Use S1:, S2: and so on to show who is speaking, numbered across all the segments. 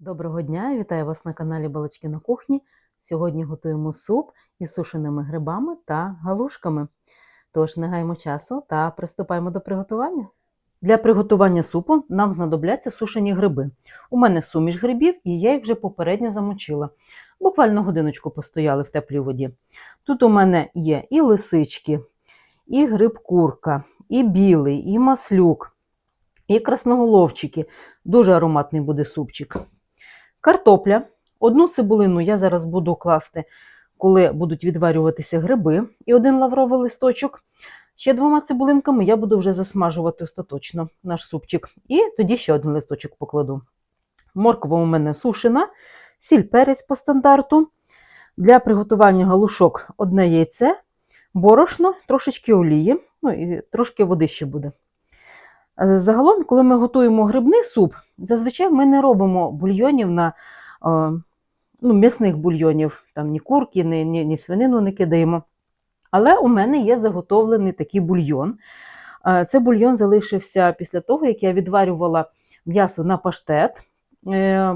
S1: Доброго дня, вітаю вас на каналі Балачки на кухні. Сьогодні готуємо суп із сушеними грибами та галушками. Тож не гаємо часу та приступаємо до приготування. Для приготування супу нам знадобляться сушені гриби. У мене суміш грибів, і я їх вже попередньо замочила. Буквально годиночку постояли в теплій воді. Тут у мене є і лисички, і гриб курка, і білий, і маслюк, і красноголовчики. Дуже ароматний буде супчик. Картопля. Одну цибулину я зараз буду класти, коли будуть відварюватися гриби, і один лавровий листочок. Ще двома цибулинками я буду вже засмажувати остаточно наш супчик. І тоді ще один листочок покладу. Морква у мене сушена, сіль перець по стандарту. Для приготування галушок одне яйце, борошно, трошечки олії, ну і трошки води ще буде. Е, Загалом, коли ми готуємо грибний суп, зазвичай ми не робимо бульйонів на е, ну, м'ясних бульйонів, там ні курки, ні, ні, ні свинину не кидаємо. Але у мене є заготовлений такий бульйон. Е, Це бульйон залишився після того, як я відварювала м'ясо на паштет.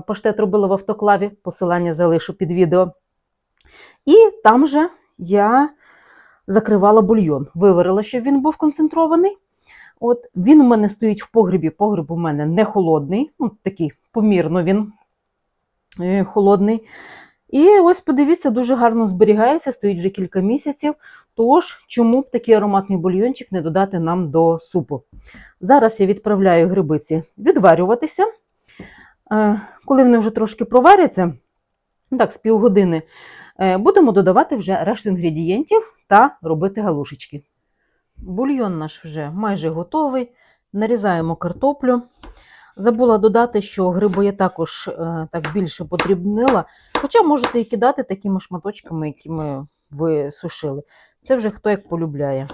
S1: Паштет робила в автоклаві, посилання залишу під відео. І там же я закривала бульйон, виварила, щоб він був концентрований. От Він у мене стоїть в погребі. Погреб у мене не холодний, ну такий помірно він е, холодний. І ось подивіться, дуже гарно зберігається, стоїть вже кілька місяців. Тож, чому б такий ароматний бульйончик не додати нам до супу? Зараз я відправляю грибиці відварюватися. Е, Коли вони вже трошки проваряться, так, з півгодини, е, будемо додавати вже решту інгредієнтів та робити галушечки. Бульйон наш вже майже готовий. Нарізаємо картоплю. Забула додати, що гриби я також е, так більше подрібнила. Хоча можете і кидати такими шматочками, якими ви сушили. Це вже хто як полюбляє.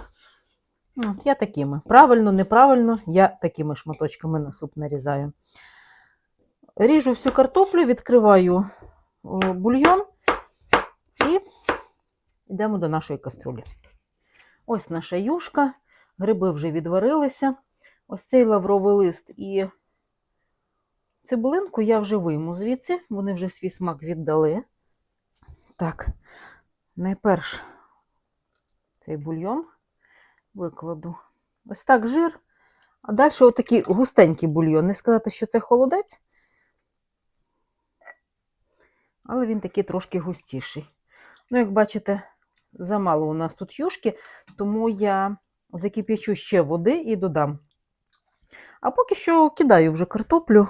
S1: Я такими. Правильно, неправильно, я такими шматочками на суп нарізаю. Ріжу всю картоплю, відкриваю бульйон і йдемо до нашої каструлі. Ось наша юшка, гриби вже відварилися. Ось цей лавровий лист і цибулинку я вже вийму звідси, вони вже свій смак віддали. Так, найперш цей бульйон викладу. Ось так жир. А далі отакий густенький бульйон. Не сказати, що це холодець, але він такий трошки густіший. Ну, як бачите, замало у нас тут юшки, тому я закип'ячу ще води і додам. А поки що кидаю вже картоплю.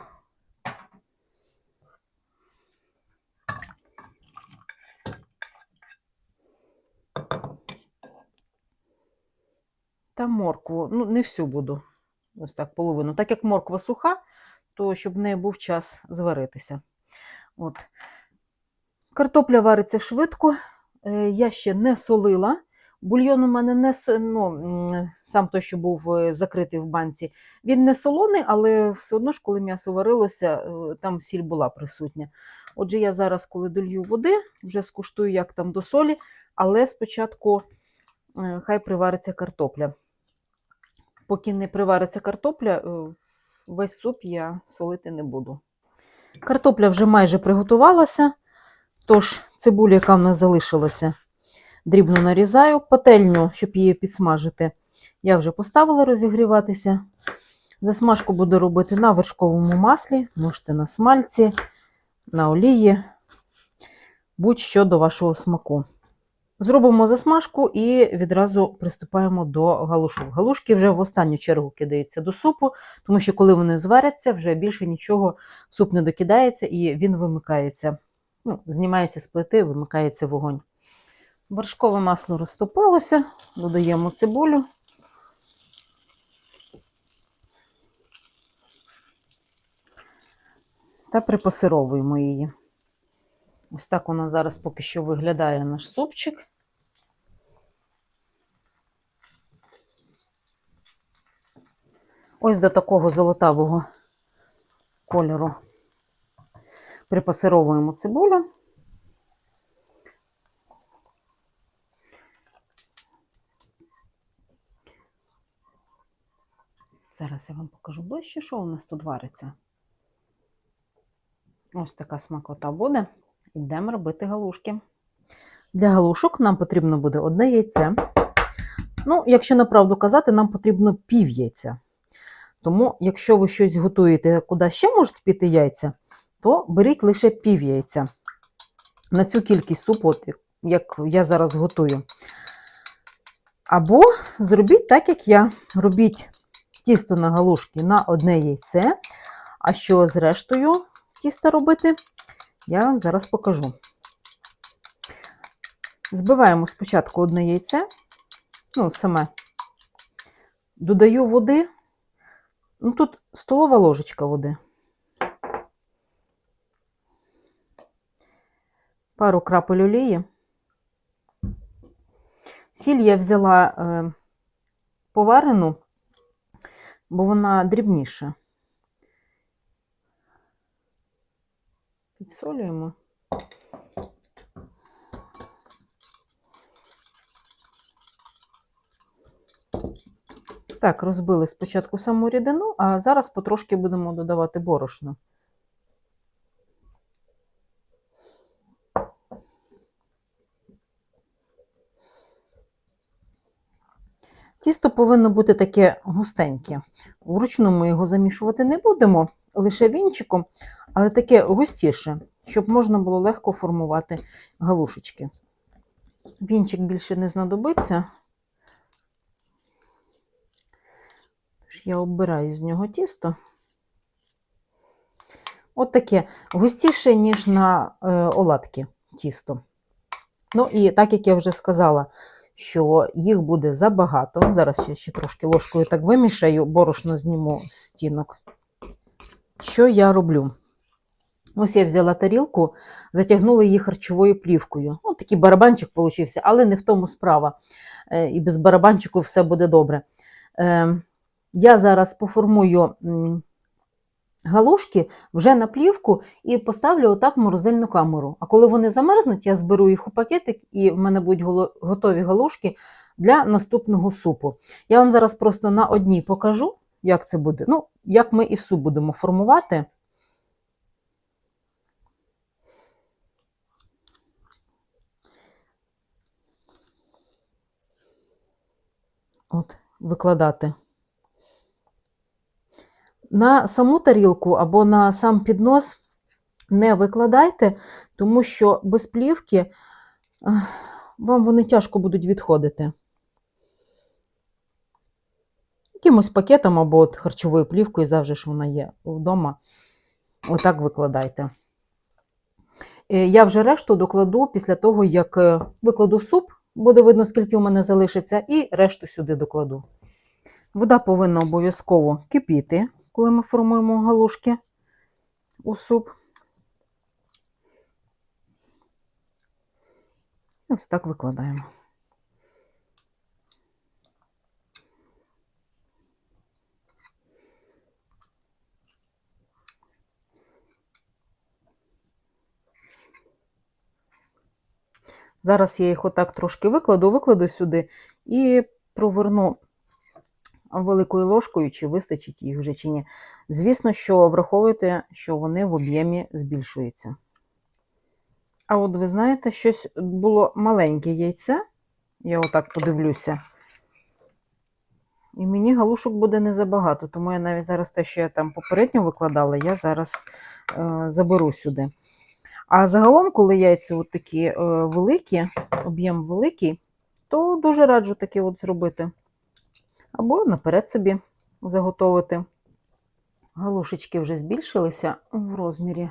S1: Та моркву, ну, не всю буду. Ось так, половину. Так як морква суха, то щоб в неї був час зваритися. От. Картопля вариться швидко. Е, Я ще не солила. Бульйон у мене не ну, сам той, що був е, закритий в банці, він не солоний, але все одно ж, коли м'ясо варилося, е, там сіль була присутня. Отже, я зараз, коли долью води, вже скуштую, як там до солі, але спочатку хай привариться картопля. Поки не привариться картопля, весь суп я солити не буду. Картопля вже майже приготувалася, тож цибуля, яка в нас залишилася, дрібно нарізаю. Пательню, щоб її підсмажити, я вже поставила розігріватися. Засмажку буду робити на вершковому маслі, можете на смальці, на олії, будь-що до вашого смаку. Зробимо засмажку і відразу приступаємо до галушок. Галушки вже в останню чергу кидаються до супу, тому що коли вони зваряться, вже більше нічого в суп не докидається і він вимикається. Ну, знімається з плити, вимикається вогонь. Вершкове масло розтопилося, додаємо цибулю. Та припасировуємо її. Ось так у нас зараз поки що виглядає наш супчик. Ось до такого золотавого кольору припасировуємо цибулю. Зараз я вам покажу ближче, що у нас тут вариться. Ось така смакота буде. Йдемо робити галушки. Для галушок нам потрібно буде одне яйце. Ну, якщо направду казати, нам потрібно пів яйця. Тому, якщо ви щось готуєте, куди ще можуть піти яйця, то беріть лише пів яйця. На цю кількість супу, от як я зараз готую. Або зробіть так, як я. Робіть тісто на галушки на одне яйце. А що з рештою тіста робити, я вам зараз покажу. Збиваємо спочатку одне яйце, ну, саме. Додаю води. Ну, тут столова ложечка води. Пару крапель олії. Сіль я взяла е, поварену, бо вона дрібніша. Підсолюємо. Так, розбили спочатку саму рідину, а зараз потрошки будемо додавати борошно. Тісто повинно бути таке густеньке. Вручну ми його замішувати не будемо, лише вінчиком, але таке густіше, щоб можна було легко формувати галушечки. Вінчик більше не знадобиться. Тож я оббираю з нього тісто. От таке густіше, ніж на е, оладки тісто. Ну і так як я вже сказала, що їх буде забагато. Зараз я ще трошки ложкою так вимішаю, борошно зніму з стінок. Що я роблю? Ось я взяла тарілку, затягнула її харчовою плівкою. Ось такий барабанчик получився, але не в тому справа. Е, І без барабанчику все буде добре. Е, Я зараз поформую галушки вже на плівку і поставлю отак в морозильну камеру. А коли вони замерзнуть, я зберу їх у пакетик, і в мене будуть готові галушки для наступного супу. Я вам зараз просто на одній покажу, як це буде. Ну, як ми і в суп будемо формувати. От, викладати. На саму тарілку або на сам піднос не викладайте, тому що без плівки вам вони тяжко будуть відходити. Якимось пакетом або от харчовою плівкою, завжди ж вона є вдома. Отак викладайте. Е, Я вже решту докладу після того, як е, викладу суп, буде видно, скільки у мене залишиться, і решту сюди докладу. Вода повинна обов'язково кипіти, коли ми формуємо галушки у суп. Ось так викладаємо. Зараз я їх отак трошки викладу, викладу сюди і проверну великою ложкою, чи вистачить їх вже чи ні. Звісно, що враховуйте, що вони в об'ємі збільшуються. А от ви знаєте, щось було маленьке яйце. Я отак подивлюся. І мені галушок буде не забагато, тому я навіть зараз те, що я там попередньо викладала, я зараз е, заберу сюди. А загалом, коли яйця от такі е, великі, об'єм великий, то дуже раджу таке от зробити. Або наперед собі заготовити. Галушечки вже збільшилися в розмірі.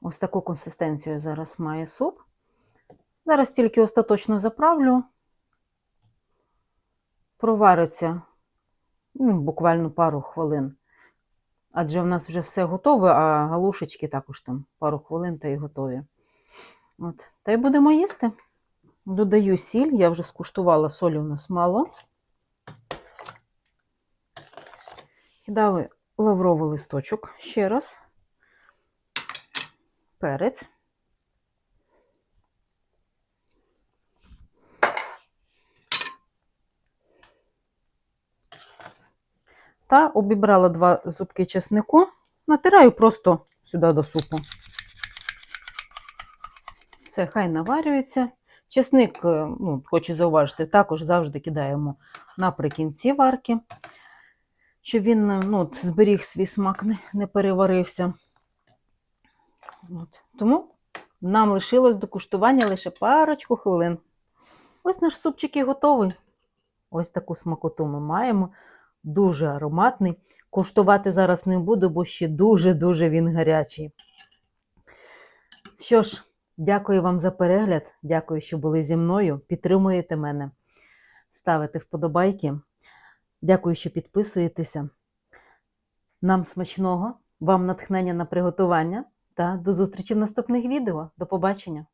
S1: Ось таку консистенцію зараз має суп. Зараз тільки остаточно заправлю, провариться ну, буквально пару хвилин. Адже в нас вже все готове, а галушечки також там пару хвилин та й готові. От. Та й будемо їсти. Додаю сіль, я вже скуштувала, солі у нас мало. Кидаю лавровий листочок ще раз, перець. Та обібрала два зубки чеснику, натираю просто сюди до супу. Все, хай наварюється. Чесник, е, ну, хочу зауважити, також завжди кидаємо наприкінці варки, щоб він е, ну, от, зберіг свій смак, не, не переварився. От. Тому нам лишилось до куштування лише парочку хвилин. Ось наш супчик і готовий. Ось таку смакоту ми маємо. Дуже ароматний. Куштувати зараз не буду, бо ще дуже-дуже він гарячий. Що ж, дякую вам за перегляд. Дякую, що були зі мною. Підтримуєте мене. Ставите вподобайки. Дякую, що підписуєтеся. Нам смачного, вам натхнення на приготування та до зустрічі в наступних відео. До побачення!